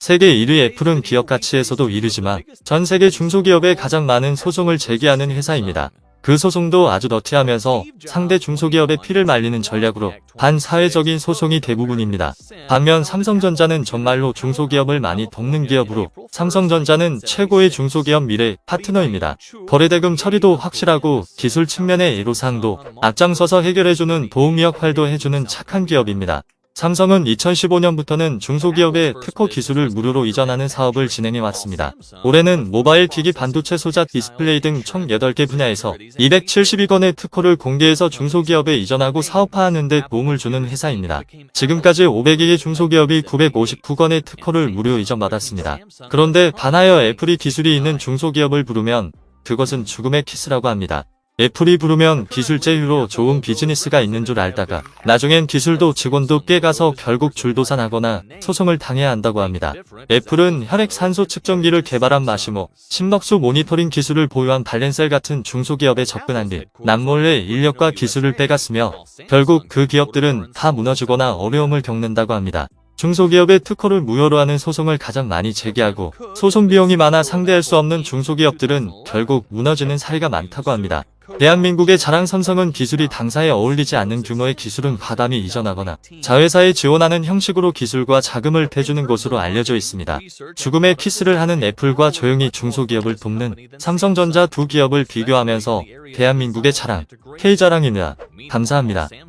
세계 1위 애플은 기업 가치에서도 1위지만 전 세계 중소기업에 가장 많은 소송을 제기하는 회사입니다. 그 소송도 아주 너티하면서 상대 중소기업의 피를 말리는 전략으로 반사회적인 소송이 대부분입니다. 반면 삼성전자는 정말로 중소기업을 많이 돕는 기업으로 삼성전자는 최고의 중소기업 미래 파트너입니다. 거래대금 처리도 확실하고 기술 측면의 애로사항도 앞장서서 해결해주는 도우미 역할도 해주는 착한 기업입니다. 삼성은 2015년부터는 중소기업의 특허 기술을 무료로 이전하는 사업을 진행해 왔습니다. 올해는 모바일 기기 반도체 소자 디스플레이 등 총 8개 분야에서 272건의 특허를 공개해서 중소기업에 이전하고 사업화하는 데 도움을 주는 회사입니다. 지금까지 500개 중소기업이 959건의 특허를 무료 이전받았습니다. 그런데 반하여 애플이 기술이 있는 중소기업을 부르면 그것은 죽음의 키스라고 합니다. 애플이 부르면 기술 제휴로 좋은 비즈니스가 있는 줄 알다가 나중엔 기술도 직원도 깨가서 결국 줄도산하거나 소송을 당해야 한다고 합니다. 애플은 혈액 산소 측정기를 개발한 마시모, 심박수 모니터링 기술을 보유한 발렌셀 같은 중소기업에 접근한 뒤 남몰래 인력과 기술을 빼갔으며 결국 그 기업들은 다 무너지거나 어려움을 겪는다고 합니다. 중소기업의 특허를 무효로 하는 소송을 가장 많이 제기하고 소송 비용이 많아 상대할 수 없는 중소기업들은 결국 무너지는 사례가 많다고 합니다. 대한민국의 자랑 삼성은 기술이 당사에 어울리지 않는 규모의 기술은 과감히 이전하거나 자회사에 지원하는 형식으로 기술과 자금을 대주는 것으로 알려져 있습니다. 죽음의 키스를 하는 애플과 조용히 중소기업을 돕는 삼성전자 두 기업을 비교하면서 대한민국의 자랑, K자랑입니다. 감사합니다.